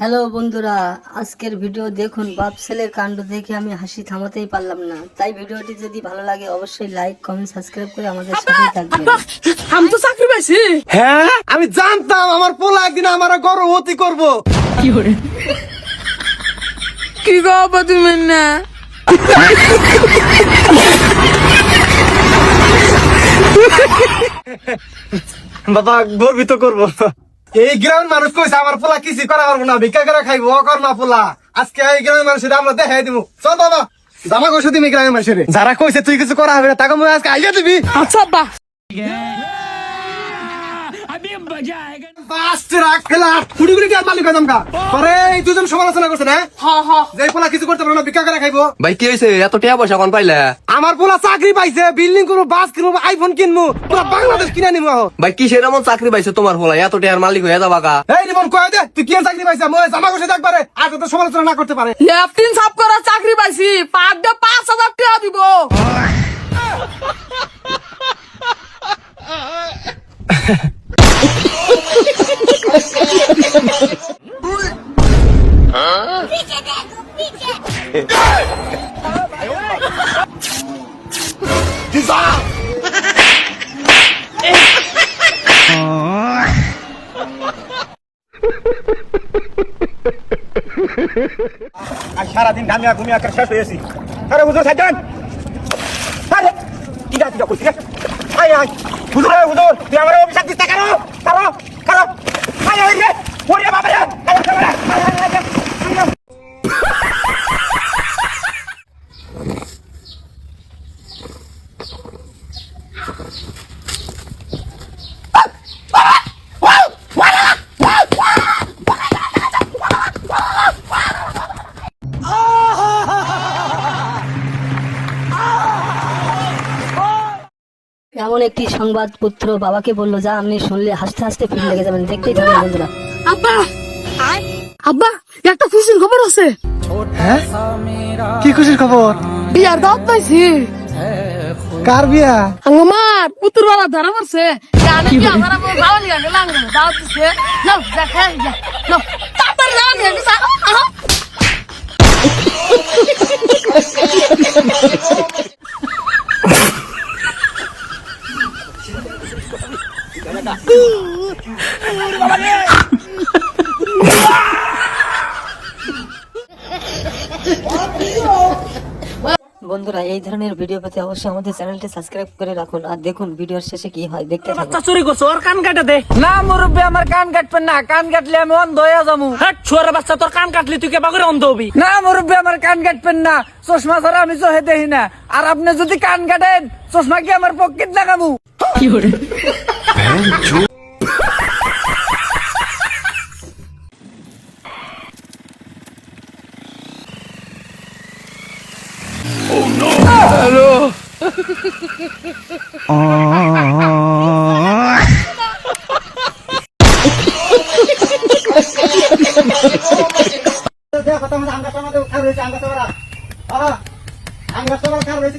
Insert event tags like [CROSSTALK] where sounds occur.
Hello বন্ধুরা আজকের video দেখুন বাপ ছেলের কাণ্ড দেখে আমি হাসি থামাতেই পারলাম না। তাই ভিডিওটি যদি ভালো লাগে অবশ্যই লাইক কমেন্ট সাবস্ক্রাইব করে আমাদের সাথেই থাকবেন। আমি তো চাকরি পাইছি। হ্যাঁ? আমি জানতাম আমার পোলা একদিন আমার গর্ভবতী করব। কি গো আব্বা তুমি না? বাবা গর্বিত করব। এই গ্রামের মানুষ কইছে আমার পোলা কিছু করা পারব না ভিক্ষা করে খাইবো ও কর না পোলা। আজকে এই গ্রামের মানুষের আমরা দেখাই দিব চল বাবা জামা কইছো তুমি গ্রামের মানুষের। যারা কইছে তুই কিছু করা হবে না তাকে মই আজকে আইয়া দিবি। আচ্ছা আব্বা বাস রাখ খেলা কুড়ি কুড়ি টাকার মালিক হইতাম কা পরে এই দুজন সমালোচনা করছে না? হ হ। যে পোলা কিছু করতে না ভিক্ষা করে খাইবো। ভাই কি হয়েছে এত টাকা পয়সা কোন পাইলে? আমার পোলা চাকরি পাইছে বিল্ডিং করব বাস কিনবো আইফোন কিনবো পুরো বাংলাদেশ কিনে নিবো ভাই কিসের এমন চাকরি পাইছে তোমার হলা এত টাকার মালিক হয়ে যাবা কা? এই কয়ে দে তুই কি চাকরি পাইছা? মই জামা কষে দেখবারে আর তো সমালোচনা না করতে পারে। লেফটিন সাফ করা চাকরি পাইছি পার ডে পাঁচ হাজার টাকা দিব। [LAUGHS] আর সারাদিন ঘামিয়া ঘুমিয়া করে শেষ হয়েছি আরে হুজুর সাইডান আরে! কি যা কি করছিস আয় আয়। হুজুর হুজুর, তুই আমার এমন একটি সংবাদ পুত্র বাবাকে বলল যা আপনি শুনলে হাসতে হাসতে ফিরে লেগে যাবেন। দেখতেই থাকুন বন্ধুরা। আব্বা! আব্বা একটা খুশির খবর আছে। হ্যাঁ? কি খুশির খবর? বিয়ার দাওয়াত পাইছি। কার বিয়া? আমার পুতুর বাবা ধরা পড়ছে জানে কি আমার বাবা দাওয়াত দিছে। নাও দেখে যা নাও নিয়ে বন্ধুরা এই ধরনের ভিডিও পেতে অবশ্যই আমাদের চ্যানেলটি সাবস্ক্রাইব করে রাখুন আর দেখুন ভিডিওর শেষে কি হয় দেখতে থাকুন বাচ্চা চুরি করছ ওর কান কাটা দে। না মুরব্বী আমার কান কাটবেন না। কান কাটলে আমি অন্ধ হয়ে যাব। হ্যাঁ ছোয়ার বাচ্চা তোর কান কাটলি তুই কে বাগরে অন্ধ হবি? না মুরব্বী আমার কান কাটবেন না। চশমা ছাড়া আমি চোখে দেখি না। আর আপনি যদি কান কাটেন চশমা কি আমার পকেট লাগাবো? দেখো তোমার আঙ্গা তোমার খার হয়েছে আঙ্গা তোমার বাবা আঙ্গা তোমার খার হয়েছে